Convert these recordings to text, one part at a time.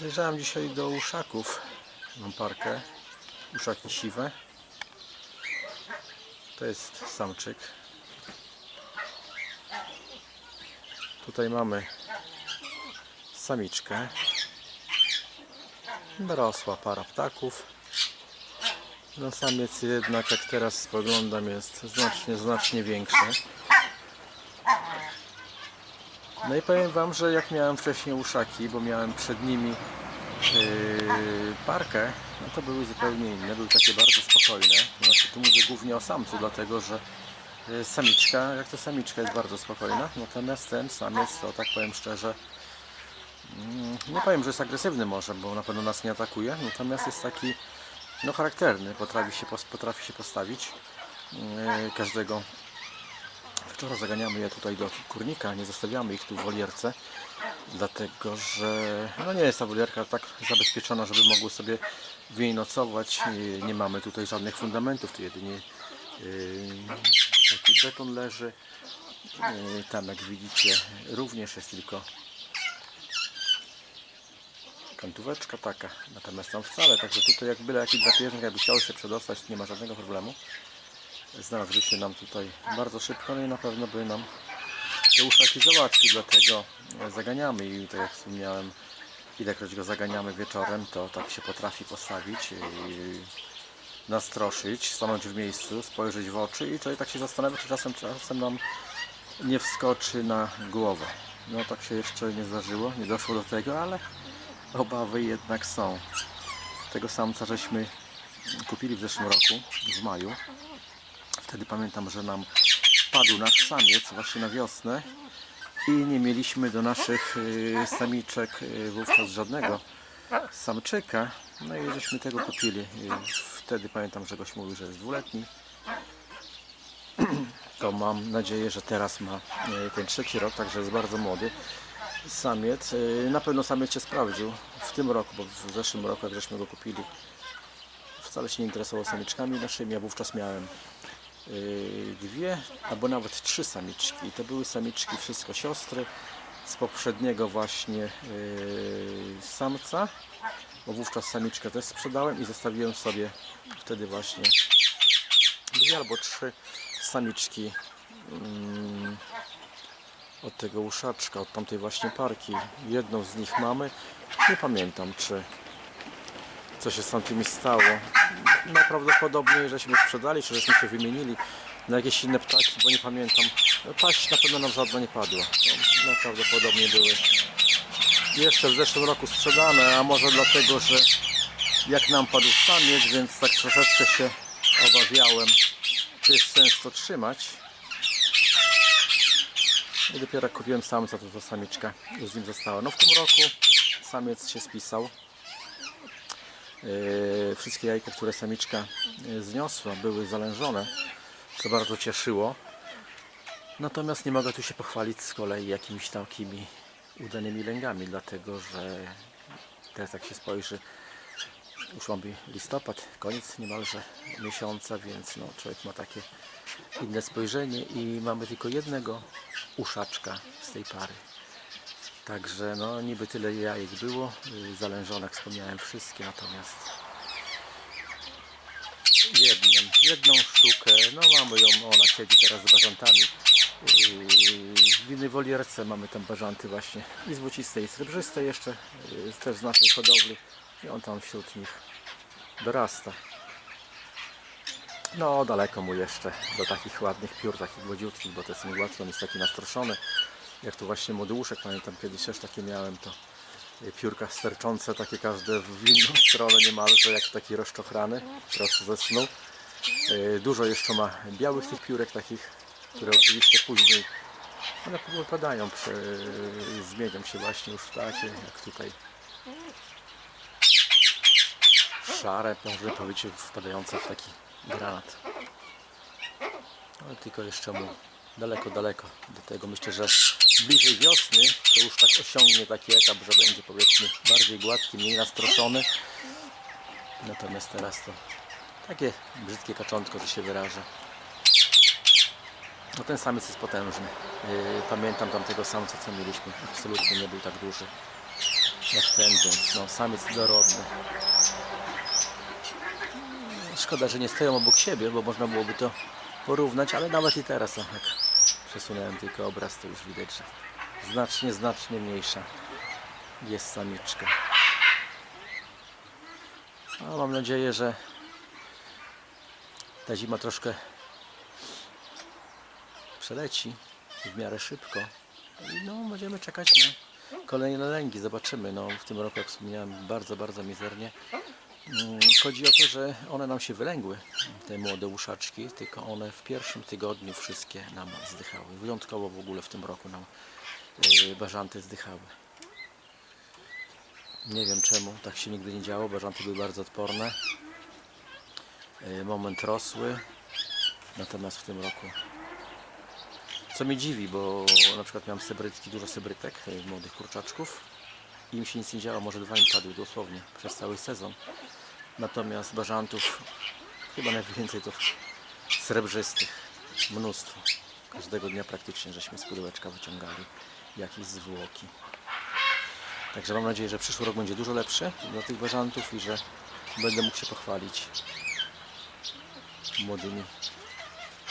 Zajrzałem dzisiaj do uszaków. Mam parkę. Uszaki siwe. To jest samczyk. Tutaj mamy samiczkę. Dorosła para ptaków. No samiec jednak jak teraz spoglądam jest znacznie, znacznie większy. No i powiem Wam, że jak miałem wcześniej uszaki, bo miałem przed nimi yy, parkę, no to były zupełnie inne, były takie bardzo spokojne. Znaczy tu mówię głównie o samcu, dlatego że yy, samiczka, jak to samiczka jest bardzo spokojna, natomiast ten samiec, to tak powiem szczerze, mm, nie powiem, że jest agresywny może, bo na pewno nas nie atakuje, natomiast jest taki no charakterny, potrafi się, potrafi się postawić yy, każdego Wczoraj zaganiamy je tutaj do kurnika, nie zostawiamy ich tu w wolierce, dlatego że no nie jest ta wolierka tak zabezpieczona, żeby mogły sobie w niej nocować. Nie, mamy tutaj żadnych fundamentów, tu jedynie yy, taki beton leży. Yy, tam jak widzicie również jest tylko kantóweczka taka, natomiast tam wcale, także tutaj jak byle jaki drapieżnik, jakby chciał się przedostać, nie ma żadnego problemu znalazłby się nam tutaj bardzo szybko, no i na pewno by nam te uszaki załatwił, dlatego zaganiamy i tak jak wspomniałem, ilekroć go zaganiamy wieczorem, to tak się potrafi postawić i nastroszyć, stanąć w miejscu, spojrzeć w oczy i człowiek tak się zastanawia, czy czasem, czasem nam nie wskoczy na głowę. No tak się jeszcze nie zdarzyło, nie doszło do tego, ale obawy jednak są. Tego samca żeśmy kupili w zeszłym roku, w maju. Wtedy pamiętam, że nam padł nasz samiec właśnie na wiosnę i nie mieliśmy do naszych y, samiczek y, wówczas żadnego samczyka. No i żeśmy tego kupili. Y, Wtedy pamiętam, że goś mówił, że jest dwuletni. To mam nadzieję, że teraz ma ten trzeci rok, także jest bardzo młody samiec. Na pewno samiec się sprawdził w tym roku, bo w zeszłym roku, jak żeśmy go kupili, wcale się nie interesował samiczkami naszymi, ja wówczas miałem dwie albo nawet trzy samiczki. I to były samiczki wszystko siostry z poprzedniego właśnie yy, samca, bo wówczas samiczkę też sprzedałem i zostawiłem sobie wtedy właśnie dwie albo trzy samiczki mm, od tego uszaczka, od tamtej właśnie parki. Jedną z nich mamy. Nie pamiętam, czy co się z tamtymi stało. Najprawdopodobniej żeśmy sprzedali, czy żeśmy się wymienili na jakieś inne ptaki, bo nie pamiętam. No, Paść na pewno nam żadna nie padła. To najprawdopodobniej były jeszcze w zeszłym roku sprzedane, a może dlatego, że jak nam padł samiec, więc tak troszeczkę się obawiałem, czy jest sens to trzymać. I dopiero kupiłem samca, to ta samiczka już z nim została. No w tym roku samiec się spisał. Yy, Wszystkie jajka, które samiczka yy, zniosła, były zalężone, co bardzo cieszyło. Natomiast nie mogę tu się pochwalić z kolei jakimiś takimi udanymi lęgami, dlatego że teraz jak się spojrzy, już mamy listopad, koniec niemalże miesiąca, więc no, człowiek ma takie inne spojrzenie i mamy tylko jednego uszaczka z tej pary. Także no niby tyle jajek było, y, zalężone wspomniałem wszystkie, natomiast jedną, jedną sztukę, no mamy ją, ona siedzi teraz z bażantami Yy, w innej wolierce mamy tam bażanty właśnie i złociste i srebrzyste jeszcze, yy, też z naszej hodowli i on tam wśród nich dorasta. No daleko mu jeszcze do takich ładnych piór, takich głodziutkich, bo te są gładkie, on jest taki nastroszony. Jak tu właśnie młody uszek, pamiętam kiedyś też takie miałem, to y, piórka sterczące, takie każde w inną stronę niemalże, jak taki rozczochrany, prosto ze snu. Dużo jeszcze ma białych tych piórek takich, które oczywiście później one wypadają, zmienią się właśnie już takie, jak tutaj szare, można powiedzieć, wpadające w taki granat. Ale tylko jeszcze mu daleko, daleko do tego. Myślę, że bliżej wiosny to już tak osiągnie taki etap, że będzie powiedzmy bardziej gładki, mniej nastroszony. Natomiast teraz to takie brzydkie kaczątko, że się wyraża. No ten samiec jest potężny. Yy, Pamiętam tamtego samca, co mieliśmy. Absolutnie nie był tak duży. jak ten, więc no, samiec dorodny. Szkoda, że nie stoją obok siebie, bo można byłoby to porównać, ale nawet i teraz, no, jak przesunąłem tylko obraz, to już widać, że znacznie, znacznie mniejsza jest samiczka. A mam nadzieję, że ta zima troszkę przeleci w miarę szybko. I no, będziemy czekać na kolejne lęgi. Zobaczymy. No, w tym roku, jak wspomniałem, bardzo, bardzo mizernie. Mm, Chodzi o to, że one nam się wylęgły, te młode łuszaczki, tylko one w pierwszym tygodniu wszystkie nam zdychały. Wyjątkowo w ogóle w tym roku nam yy, bażanty zdychały. Nie wiem czemu, tak się nigdy nie działo. Bażanty były bardzo odporne. Yy, Moment rosły. Natomiast w tym roku co mnie dziwi, bo na przykład miałem sebrytki, dużo sebrytek, e, młodych kurczaczków im się nic nie działo, może dwa im padły dosłownie przez cały sezon. Natomiast bażantów chyba najwięcej to srebrzystych, mnóstwo. Każdego dnia praktycznie żeśmy z pudełeczka wyciągali jakieś zwłoki. Także mam nadzieję, że przyszły rok będzie dużo lepszy dla tych bażantów i że będę mógł się pochwalić młodymi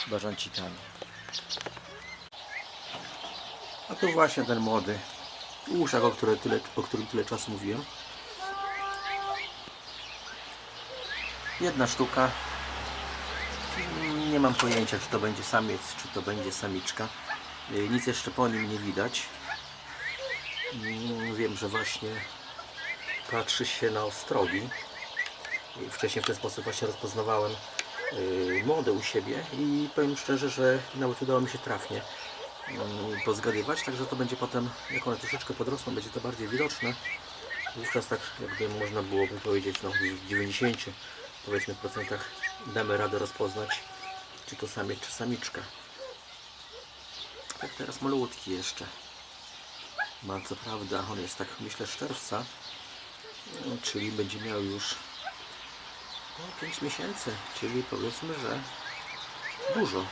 bażancikami. A tu właśnie ten młody uszak, o, które tyle, o którym tyle czasu mówiłem. Jedna sztuka. Nie mam pojęcia, czy to będzie samiec, czy to będzie samiczka. Y, Nic jeszcze po nim nie widać. Mm, Wiem, że właśnie patrzy się na ostrogi. Y, Wcześniej w ten sposób właśnie rozpoznawałem y, młode u siebie i powiem szczerze, że nawet udało mi się trafnie pozgadywać, także to będzie potem, jak one troszeczkę podrosną, będzie to bardziej widoczne. Wówczas tak jakby można byłoby powiedzieć, no w 90 powiedzmy procentach damy radę rozpoznać, czy to samiec, czy samiczka. Tak teraz malutki jeszcze. Ma co prawda, on jest tak myślę z czerwca, no, czyli będzie miał już no, 5 miesięcy, czyli powiedzmy, że dużo.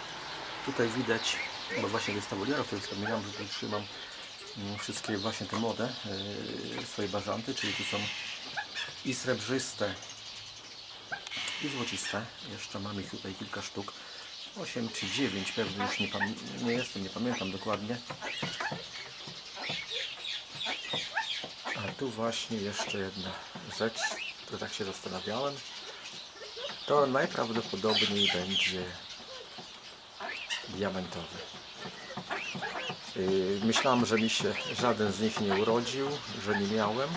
Tutaj widać, no właśnie jest ta woliera, o której wspominałem, że tu trzymam mm, wszystkie właśnie te młode yy, swoje bażanty, czyli tu są i srebrzyste, i złociste. Jeszcze mam ich tutaj kilka sztuk. 8 czy 9, pewnie już nie, nie jestem, nie pamiętam dokładnie. A tu właśnie jeszcze jedna rzecz, którą tak się zastanawiałem. To najprawdopodobniej będzie diamentowy. Yy, Myślałem, że mi się żaden z nich nie urodził, że nie miałem.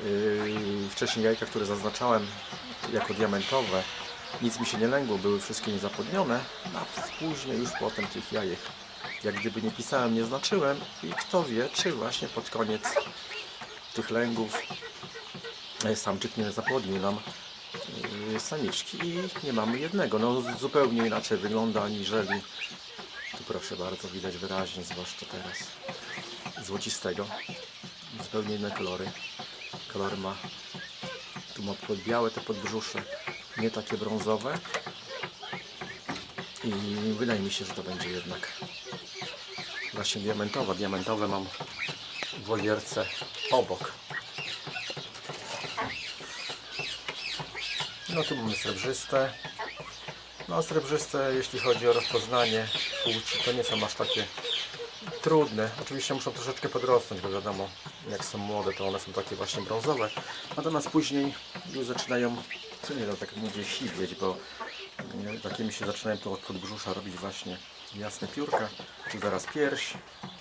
Yy, Wcześniej jajka, które zaznaczałem jako diamentowe, nic mi się nie lęgło, były wszystkie niezapodnione, a później już potem tych jajek jak gdyby nie pisałem, nie znaczyłem i kto wie, czy właśnie pod koniec tych lęgów e, samczyk nie zapłodnił nam samiczki i nie mamy jednego. No zupełnie inaczej wygląda aniżeli tu proszę bardzo, widać wyraźnie, zwłaszcza teraz złocistego. Zupełnie inne kolory. Kolor ma, tu ma białe te podbrzusze, nie takie brązowe. I wydaje mi się, że to będzie jednak właśnie diamentowa. Diamentowe mam w wolierce obok. No tu mamy srebrzyste. No srebrzyste, jeśli chodzi o rozpoznanie płci, to nie są aż takie trudne. Oczywiście muszą troszeczkę podrosnąć, bo wiadomo, jak są młode, to one są takie właśnie brązowe. Natomiast później już zaczynają, co nie no, tak mówię, siwieć, bo nie, takimi się zaczynają tu od podbrzusza robić właśnie jasne piórka. Tu zaraz pierś,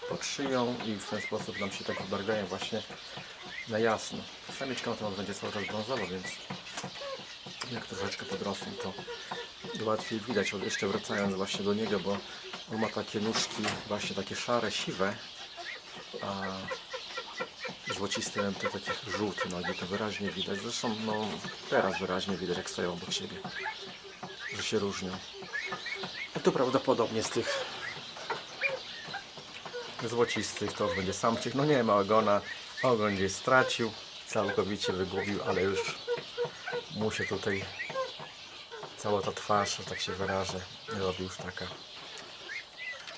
pod szyją i w ten sposób nam się tak wybarwiają właśnie na jasno. Samiczka natomiast będzie cały czas brązowa, więc jak troszeczkę podrosną, to łatwiej widać, jeszcze wracając właśnie do niego, bo on ma takie nóżki właśnie takie szare, siwe, a złociste to takie żółte nogi, to wyraźnie widać. Zresztą no, teraz wyraźnie widać, jak stoją obok siebie, że się różnią. A tu prawdopodobnie z tych złocistych to będzie samczyk. No nie ma ogona, ogon gdzieś stracił, całkowicie wygubił, ale już mu się tutaj cała ta twarz, tak się wyrażę, robi już taka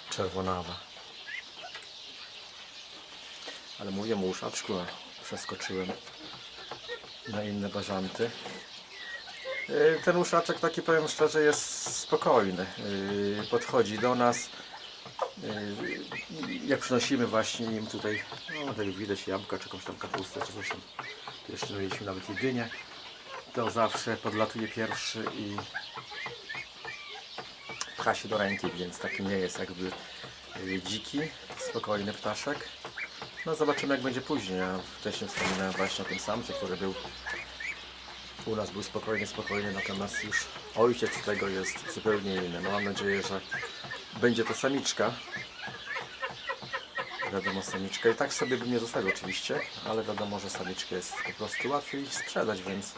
czerwonawa. Ale mówię mu uszaczku, a przeskoczyłem na inne bażanty. Yy, Ten uszaczek taki powiem szczerze jest spokojny. Yy, Podchodzi do nas. Yy, Jak przynosimy właśnie im tutaj, no tak widać jabłka, czy jakąś tam kapustę, czy coś tam. Jeszcze mieliśmy nawet jedynie. To zawsze podlatuje pierwszy i pcha się do ręki, więc taki nie jest jakby yy, dziki, spokojny ptaszek. No zobaczymy jak będzie później. Ja wcześniej wspominałem właśnie o tym samcu, który był u nas był spokojnie, spokojnie, natomiast już ojciec tego jest zupełnie inny. No mam nadzieję, że będzie to samiczka. Wiadomo, samiczka. I tak sobie bym nie zostawił oczywiście, ale wiadomo, że samiczkę jest po prostu łatwiej sprzedać, więc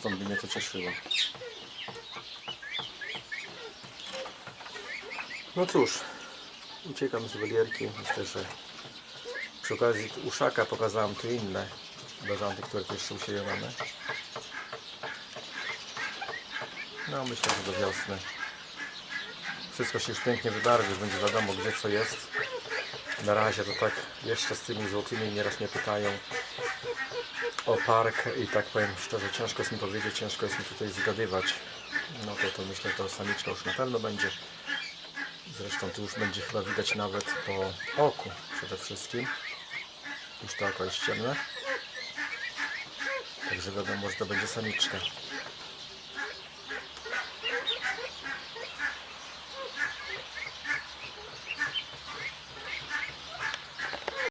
stąd by mnie to cieszyło. No cóż, uciekam z welierki. Myślę, że przy okazji uszaka pokazałem tu inne bażanty, które tu jeszcze u siebie mamy. No myślę, że do wiosny wszystko się już pięknie wydarzy, będzie wiadomo gdzie co jest. Na razie to tak jeszcze z tymi złotymi nieraz mnie pytają o park i tak powiem szczerze, ciężko jest mi powiedzieć, ciężko jest mi tutaj zgadywać. No to, to myślę, to samiczka już na pewno będzie. Zresztą tu już będzie chyba widać nawet po oku przede wszystkim. Już to oko jest ciemne. Także wiadomo, że to będzie samiczka.